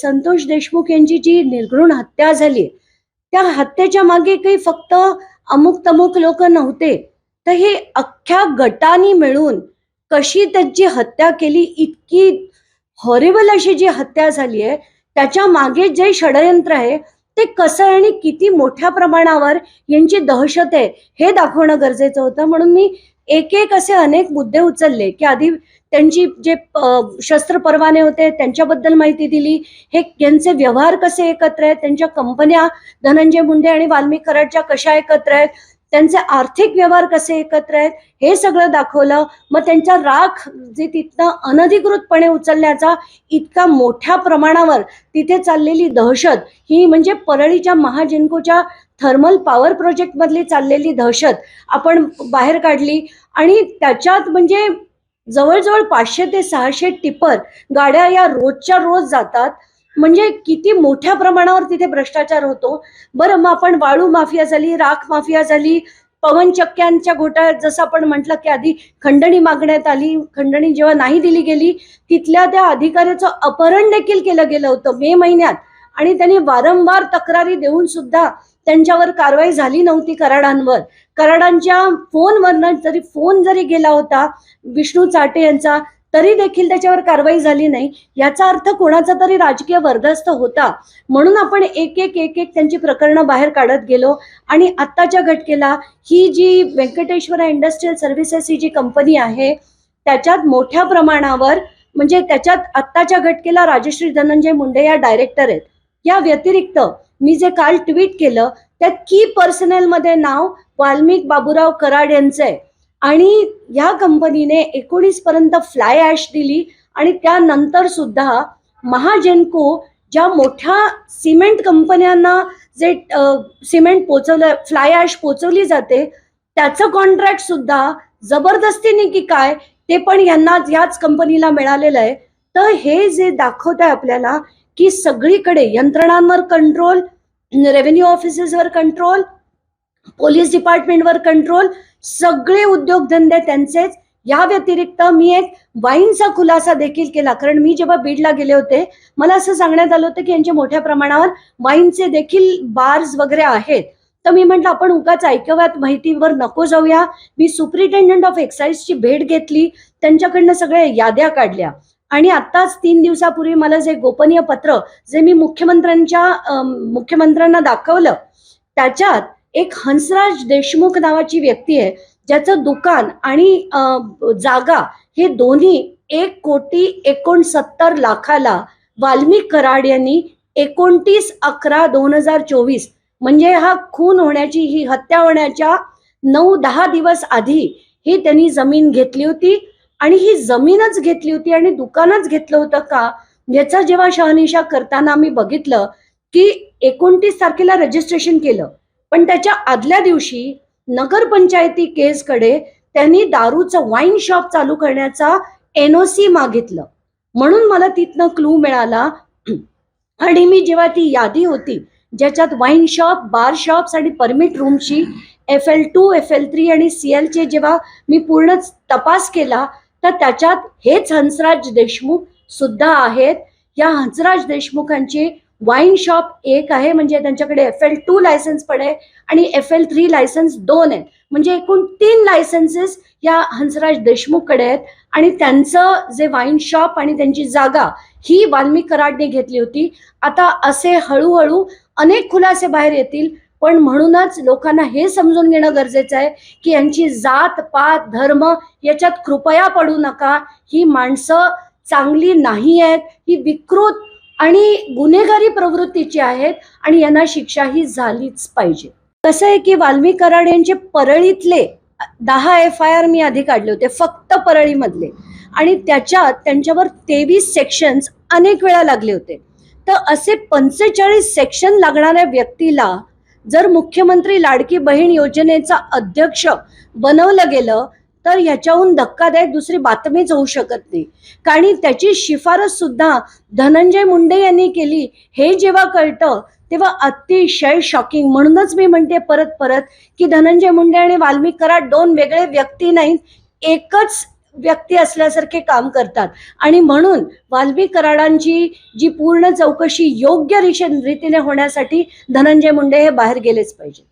संतोष देशमुख यांची जी निर्घृण हत्या झाली त्या हत्येच्या मागे काही फक्त अमुक तमुक लोक नव्हते. तर हे अख्ख्या गटानी मिळून कशी त्यांची हत्या केली इतकी हॉरेबल अशी जी हत्या झाली आहे त्याच्यामागे जे षडयंत्र आहे ते कसं आहे आणि किती मोठ्या प्रमाणावर यांची दहशत आहे हे दाखवणं गरजेचं होतं. म्हणून मी एक एक असे अनेक मुद्दे उचलले की आधी त्यांची जे शस्त्र परवाने होते त्यांच्याबद्दल माहिती दिली. हे यांचे व्यवहार कसे एकत्र आहेत? त्यांच्या कंपन्या धनंजय मुंडे आणि वाल्मिक कराडच्या कशा एकत्र आहेत? त्यांचे आर्थिक व्यवहार कसे एकत्र आहेत? हे सगळं दाखवलं. मग त्यांचा राख जे तिथनं अनधिकृतपणे उचलण्याचा इतका मोठ्या प्रमाणावर तिथे चाललेली दहशत ही म्हणजे परळीच्या महाजिनकोच्या थर्मल पॉवर प्रोजेक्टमधली चाललेली दहशत आपण बाहेर काढली. आणि त्याच्यात म्हणजे जवळजवळ पाचशे ते सहाशे टिपर गाड्या या रोजच्या रोज जातात. म्हणजे किती मोठ्या प्रमाणावर तिथे भ्रष्टाचार होतो. बरं मग आपण वाळू माफिया झाली राख माफिया झाली पवनचक्क्यांच्या घोटाळ्यात जसं आपण म्हटलं की आधी खंडणी मागण्यात आली खंडणी जेव्हा नाही दिली गेली तिथल्या त्या अधिकाऱ्याचं अपहरण देखील केलं गेलं होतं मे महिन्यात. आणि त्यांनी वारंवार तक्रारी देऊन सुद्धा त्यांच्यावर कारवाई झाली नव्हती कराडांवर. कराडांच्या फोनवरनं जरी फोन जरी गेला होता विष्णू चाटे यांचा तरी देखील त्याच्यावर कारवाई झाली नाही. याचा अर्थ कोणाचा तरी राजकीय वर्धस्त होता. म्हणून आपण एक एक एक एक त्यांची प्रकरणं बाहेर काढत गेलो. आणि आत्ताच्या घटकेला ही जी व्यंकटेश्वरा इंडस्ट्रियल सर्व्हिसेस ही जी कंपनी आहे त्याच्यात मोठ्या प्रमाणावर म्हणजे त्याच्यात आत्ताच्या घटकेला राजश्री धनंजय मुंडे या डायरेक्टर आहेत. या व्यतिरिक्त मी जे काल ट्विट केलं त्यात की पर्सनलमध्ये नाव वाल्मिक बाबूराव कराड यांचं आहे. आणि या कंपनीने एकोणीस पर्यंत फ्लाय ॲश दिली आणि त्यानंतर सुद्धा महाजेनको ज्या मोठ्या सिमेंट कंपन्यांना जे सिमेंट पोचवलं फ्लाय ॲश पोचवली जाते त्याचं कॉन्ट्रॅक्ट सुद्धा जबरदस्तीने की काय ते पण यांना याच कंपनीला मिळालेलं आहे. तर हे जे दाखवत आहे आपल्याला की सगळीकडे यंत्रणांवर कंट्रोल रेव्हेन्यू ऑफिसेसवर कंट्रोल पोलीस डिपार्टमेंटवर कंट्रोल सगळे उद्योगधंदे त्यांचेच. या व्यतिरिक्त मी एक वाईनचा खुलासा देखील केला. कारण मी जेव्हा बीडला गेले होते मला असं सांगण्यात आलं होतं की यांच्या मोठ्या प्रमाणावर वाईनचे देखील बार्स वगैरे आहेत. तर मी म्हटलं आपण उगाच ऐकव्यात माहितीवर नको जाऊया. मी सुप्रिटेंडंट ऑफ एक्साईजची भेट घेतली. त्यांच्याकडनं सगळ्या याद्या काढल्या. आणि आत्ताच तीन दिवसापूर्वी मला जे गोपनीय पत्र जे मी मुख्यमंत्र्यांच्या मुख्यमंत्र्यांना दाखवलं त्याच्यात एक हंसराज देशमुख नावाची व्यक्ती आहे ज्याचं दुकान आणि जागा हे दोन्ही एक कोटी एकोणसत्तर लाखाला वाल्मिक कराड यांनी एकोणतीस अकरा दोन हजार चोवीस म्हणजे हा खून होण्याची ही हत्या होण्याच्या नऊ दहा दिवस आधी ही त्यांनी जमीन घेतली होती. आणि ही जमीनच घेतली होती आणि दुकानच घेतलं होतं का? याचा जेव्हा शहानिशा करताना आम्ही बघितलं की एकोणतीस तारखेला रजिस्ट्रेशन केलं. पण त्याच्या आदल्या दिवशी नगरपंचायती केसकडे त्यांनी दारूचं वाईन शॉप चालू करण्याचा एनओसी मागितलं. म्हणून मला तिथनं क्लू मिळाला. आणि मी जेव्हा ती यादी होती ज्याच्यात वाईन शॉप बार शॉप्स आणि परमिट रूमची F L two F L three आणि सी एलचे जेव्हा मी पूर्ण तपास केला तर त्याच्यात हेच हंसराज देशमुख सुद्धा आहेत. या हंसराज देशमुखांची वाईन शॉप एक आहे म्हणजे त्यांच्याकडे एफ एल टू लायसन्स पण आहे आणि एफ एल थ्री लायसन्स दोन आहेत. म्हणजे एकूण तीन लायसन्सेस या हंसराज देशमुखकडे आहेत. आणि त्यांचं जे वाईन शॉप आणि त्यांची जागा ही वाल्मी कराडने घेतली होती. आता असे हळूहळू अनेक खुलासे बाहेर येतील. पण म्हणूनच लोकांना हे समजून घेणं गरजेचं आहे की यांची जात पात धर्म याच्यात कृपया पडू नका. ही माणसं चांगली नाही आहेत ही विकृत आणि गुन्हेगारी प्रवृत्तीची आहेत आणि यांना शिक्षा ही झालीच पाहिजे. कसं आहे की वाल्मी कराड यांचे परळीतले दहा एफ आय आर मी आधी काढले होते फक्त परळीमधले. आणि त्याच्यात त्यांच्यावर तेवीस सेक्शन्स अनेक वेळा लागले होते. तर असे पंचेचाळीस सेक्शन लागणाऱ्या व्यक्तीला जर मुख्यमंत्री लाडकी बहीण योजनेचा अध्यक्ष बनवलं गेलं तर ह्याच्याहून धक्कादायक दुसरी बातमीच होऊ शकत नाही. कारण त्याची शिफारस सुद्धा धनंजय मुंडे यांनी केली. हे जेव्हा कळतं तेव्हा अतिशय शॉकिंग म्हणूनच मी म्हणते परत परत की धनंजय मुंडे आणि वाल्मिक कराड दोन वेगळे व्यक्ती नाहीत. एकच व्यक्ती असल्यासारखे काम करतात. आणि म्हणून वाल्मी कराडांची जी पूर्ण चौकशी योग्य रीतीने होण्यासाठी धनंजय मुंडे हे बाहेर गेलेच पाहिजे